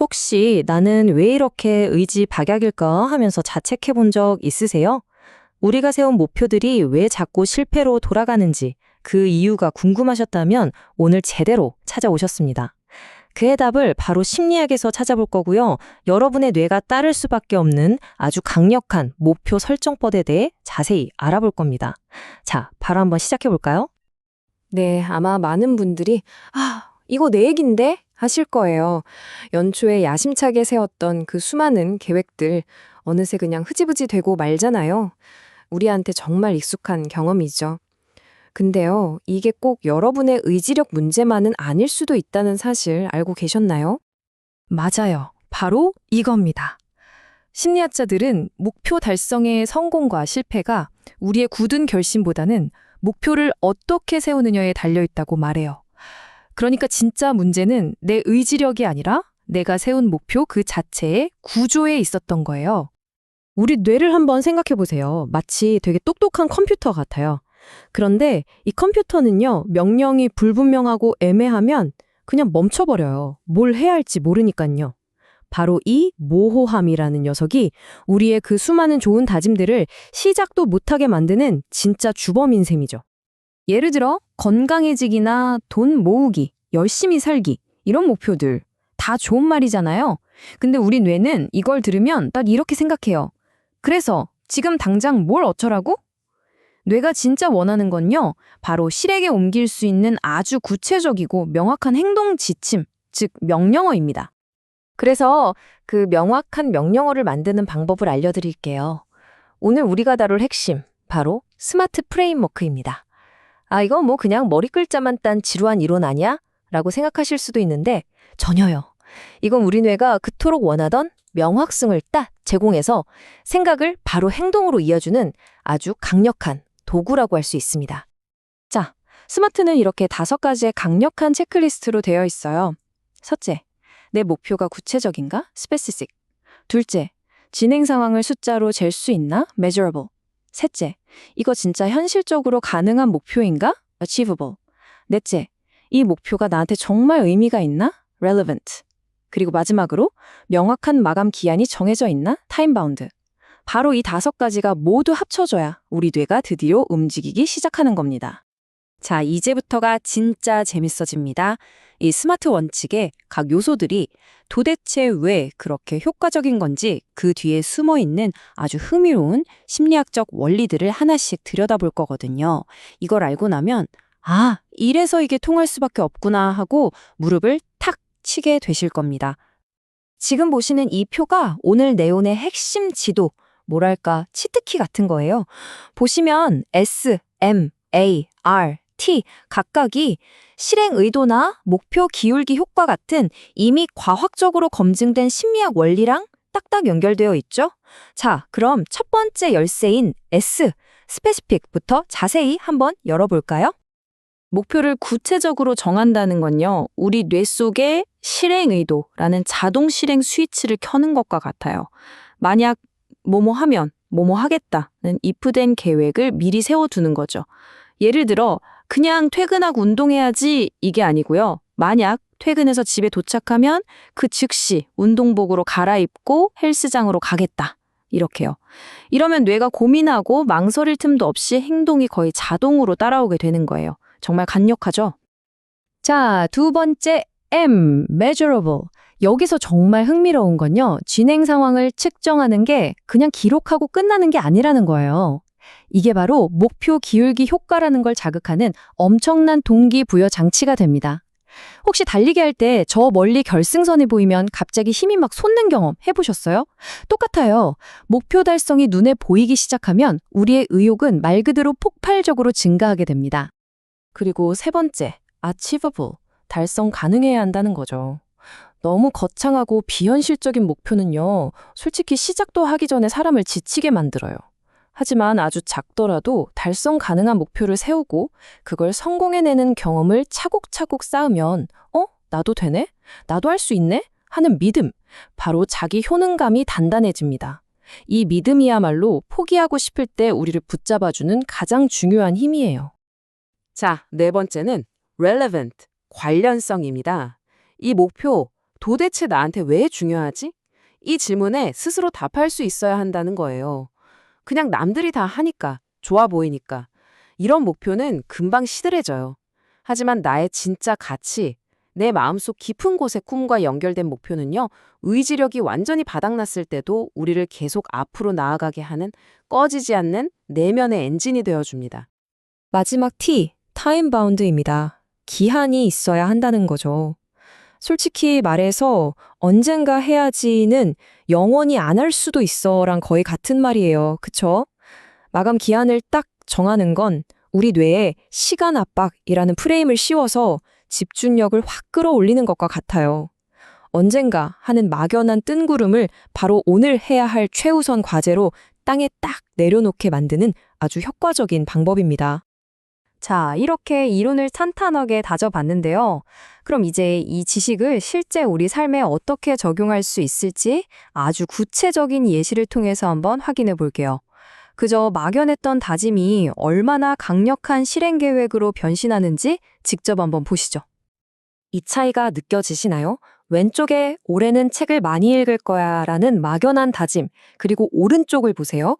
혹시 나는 왜 이렇게 의지 박약일까 하면서 자책해 본 적 있으세요? 우리가 세운 목표들이 왜 자꾸 실패로 돌아가는지 그 이유가 궁금하셨다면 오늘 제대로 찾아오셨습니다. 그 해답을 바로 심리학에서 찾아볼 거고요. 여러분의 뇌가 따를 수밖에 없는 아주 강력한 목표 설정법에 대해 자세히 알아볼 겁니다. 자, 바로 한번 시작해 볼까요? 네, 아마 많은 분들이 아, 이거 내 얘긴데 하실 거예요. 연초에 야심차게 세웠던 그 수많은 계획들 어느새 그냥 흐지부지 되고 말잖아요. 우리한테 정말 익숙한 경험이죠. 근데요, 이게 꼭 여러분의 의지력 문제만은 아닐 수도 있다는 사실 알고 계셨나요? 맞아요. 바로 이겁니다. 심리학자들은 목표 달성의 성공과 실패가 우리의 굳은 결심보다는 목표를 어떻게 세우느냐에 달려 있다고 말해요. 그러니까 진짜 문제는 내 의지력이 아니라 내가 세운 목표 그 자체의 구조에 있었던 거예요. 우리 뇌를 한번 생각해 보세요. 마치 되게 똑똑한 컴퓨터 같아요. 그런데 이 컴퓨터는요, 명령이 불분명하고 애매하면 그냥 멈춰버려요. 뭘 해야 할지 모르니까요. 바로 이 모호함이라는 녀석이 우리의 그 수많은 좋은 다짐들을 시작도 못하게 만드는 진짜 주범인 셈이죠. 예를 들어 건강해지기나 돈 모으기, 열심히 살기 이런 목표들 다 좋은 말이잖아요. 근데 우리 뇌는 이걸 들으면 딱 이렇게 생각해요. 그래서 지금 당장 뭘 어쩌라고? 뇌가 진짜 원하는 건요. 바로 실행에 옮길 수 있는 아주 구체적이고 명확한 행동 지침, 즉 명령어입니다. 그래서 그 명확한 명령어를 만드는 방법을 알려드릴게요. 오늘 우리가 다룰 핵심, 바로 스마트 프레임워크입니다. 아, 이건 뭐 그냥 머리 글자만 딴 지루한 이론 아니야? 라고 생각하실 수도 있는데 전혀요. 이건 우리 뇌가 그토록 원하던 명확성을 딱 제공해서 생각을 바로 행동으로 이어주는 아주 강력한 도구라고 할 수 있습니다. 자, 스마트는 이렇게 다섯 가지의 강력한 체크리스트로 되어 있어요. 첫째, 내 목표가 구체적인가? specific. 둘째, 진행 상황을 숫자로 잴 수 있나? measurable. 셋째, 이거 진짜 현실적으로 가능한 목표인가? achievable. 넷째, 이 목표가 나한테 정말 의미가 있나? relevant. 그리고 마지막으로 명확한 마감 기한이 정해져 있나? time bound. 바로 이 다섯 가지가 모두 합쳐져야 우리 뇌가 드디어 움직이기 시작하는 겁니다. 자, 이제부터가 진짜 재밌어집니다. 이 스마트 원칙의 각 요소들이 도대체 왜 그렇게 효과적인 건지 그 뒤에 숨어 있는 아주 흥미로운 심리학적 원리들을 하나씩 들여다볼 거거든요. 이걸 알고 나면 아, 이래서 이게 통할 수밖에 없구나 하고 무릎을 탁 치게 되실 겁니다. 지금 보시는 이 표가 오늘 네온의 핵심 지도, 뭐랄까, 치트키 같은 거예요. 보시면 S, M, A, R, T 각각이 실행 의도나 목표 기울기 효과 같은 이미 과학적으로 검증된 심리학 원리랑 딱딱 연결되어 있죠? 자, 그럼 첫 번째 열쇠인 S, 스페시픽부터 자세히 한번 열어볼까요? 목표를 구체적으로 정한다는 건요, 우리 뇌 속에 실행 의도라는 자동 실행 스위치를 켜는 것과 같아요. 만약 뭐뭐 하면 뭐뭐 하겠다는 이프된 계획을 미리 세워두는 거죠. 예를 들어, 그냥 퇴근하고 운동해야지 이게 아니고요. 만약 퇴근해서 집에 도착하면 그 즉시 운동복으로 갈아입고 헬스장으로 가겠다. 이렇게요. 이러면 뇌가 고민하고 망설일 틈도 없이 행동이 거의 자동으로 따라오게 되는 거예요. 정말 강력하죠? 자, 두 번째 M, measurable. 여기서 정말 흥미로운 건요. 진행 상황을 측정하는 게 그냥 기록하고 끝나는 게 아니라는 거예요. 이게 바로 목표 기울기 효과라는 걸 자극하는 엄청난 동기부여 장치가 됩니다. 혹시 달리기 할 때 저 멀리 결승선이 보이면 갑자기 힘이 막 솟는 경험 해보셨어요? 똑같아요. 목표 달성이 눈에 보이기 시작하면 우리의 의욕은 말 그대로 폭발적으로 증가하게 됩니다. 그리고 세 번째, achievable. 달성 가능해야 한다는 거죠. 너무 거창하고 비현실적인 목표는요, 솔직히 시작도 하기 전에 사람을 지치게 만들어요. 하지만 아주 작더라도 달성 가능한 목표를 세우고 그걸 성공해내는 경험을 차곡차곡 쌓으면, 어? 나도 되네? 나도 할 수 있네? 하는 믿음. 바로 자기 효능감이 단단해집니다. 이 믿음이야말로 포기하고 싶을 때 우리를 붙잡아주는 가장 중요한 힘이에요. 자, 네 번째는 relevant, 관련성입니다. 이 목표, 도대체 나한테 왜 중요하지? 이 질문에 스스로 답할 수 있어야 한다는 거예요. 그냥 남들이 다 하니까, 좋아 보이니까. 이런 목표는 금방 시들해져요. 하지만 나의 진짜 가치, 내 마음속 깊은 곳의 꿈과 연결된 목표는요, 의지력이 완전히 바닥났을 때도 우리를 계속 앞으로 나아가게 하는 꺼지지 않는 내면의 엔진이 되어줍니다. 마지막 T, 타임 바운드입니다. 기한이 있어야 한다는 거죠. 솔직히 말해서 언젠가 해야지는 영원히 안 할 수도 있어랑 거의 같은 말이에요. 그쵸? 마감 기한을 딱 정하는 건 우리 뇌에 시간 압박이라는 프레임을 씌워서 집중력을 확 끌어올리는 것과 같아요. 언젠가 하는 막연한 뜬구름을 바로 오늘 해야 할 최우선 과제로 땅에 딱 내려놓게 만드는 아주 효과적인 방법입니다. 자, 이렇게 이론을 탄탄하게 다져봤는데요. 그럼 이제 이 지식을 실제 우리 삶에 어떻게 적용할 수 있을지 아주 구체적인 예시를 통해서 한번 확인해 볼게요. 그저 막연했던 다짐이 얼마나 강력한 실행 계획으로 변신하는지 직접 한번 보시죠. 이 차이가 느껴지시나요? 왼쪽에 올해는 책을 많이 읽을 거야 라는 막연한 다짐, 그리고 오른쪽을 보세요.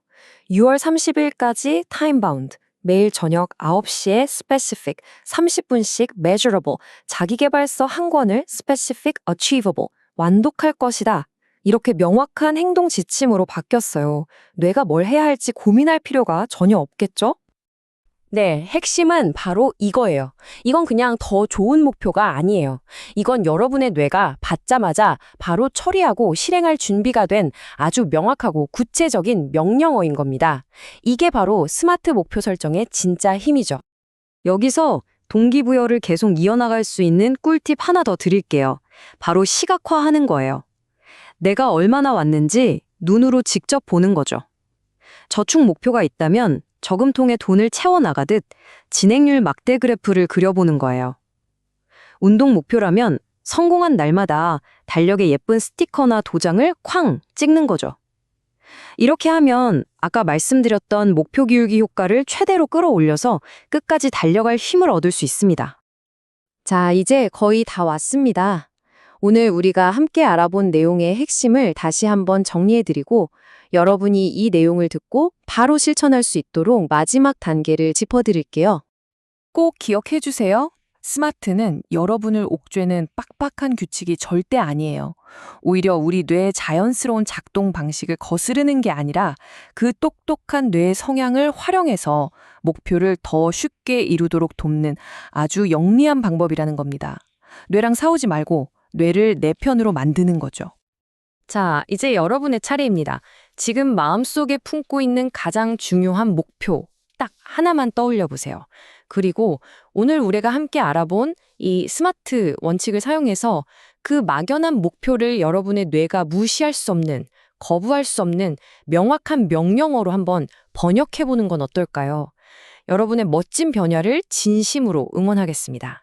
6월 30일까지 타임 바운드, 매일 저녁 9시에 specific, 30분씩 measurable, 자기계발서 한 권을 specific achievable, 완독할 것이다. 이렇게 명확한 행동 지침으로 바뀌었어요. 뇌가 뭘 해야 할지 고민할 필요가 전혀 없겠죠? 네, 핵심은 바로 이거예요. 이건 그냥 더 좋은 목표가 아니에요. 이건 여러분의 뇌가 받자마자 바로 처리하고 실행할 준비가 된 아주 명확하고 구체적인 명령어인 겁니다. 이게 바로 스마트 목표 설정의 진짜 힘이죠. 여기서 동기부여를 계속 이어나갈 수 있는 꿀팁 하나 더 드릴게요. 바로 시각화하는 거예요. 내가 얼마나 왔는지 눈으로 직접 보는 거죠. 저축 목표가 있다면 저금통에 돈을 채워나가듯 진행률 막대 그래프를 그려보는 거예요. 운동 목표라면 성공한 날마다 달력에 예쁜 스티커나 도장을 쾅 찍는 거죠. 이렇게 하면 아까 말씀드렸던 목표 기울기 효과를 최대로 끌어올려서 끝까지 달려갈 힘을 얻을 수 있습니다. 자, 이제 거의 다 왔습니다. 오늘 우리가 함께 알아본 내용의 핵심을 다시 한번 정리해드리고 여러분이 이 내용을 듣고 바로 실천할 수 있도록 마지막 단계를 짚어드릴게요. 꼭 기억해 주세요. 스마트는 여러분을 옥죄는 빡빡한 규칙이 절대 아니에요. 오히려 우리 뇌의 자연스러운 작동 방식을 거스르는 게 아니라 그 똑똑한 뇌의 성향을 활용해서 목표를 더 쉽게 이루도록 돕는 아주 영리한 방법이라는 겁니다. 뇌랑 싸우지 말고 뇌를 내 편으로 만드는 거죠. 자, 이제 여러분의 차례입니다. 지금 마음속에 품고 있는 가장 중요한 목표, 딱 하나만 떠올려 보세요. 그리고 오늘 우리가 함께 알아본 이 스마트 원칙을 사용해서 그 막연한 목표를 여러분의 뇌가 무시할 수 없는, 거부할 수 없는 명확한 명령어로 한번 번역해 보는 건 어떨까요? 여러분의 멋진 변화를 진심으로 응원하겠습니다.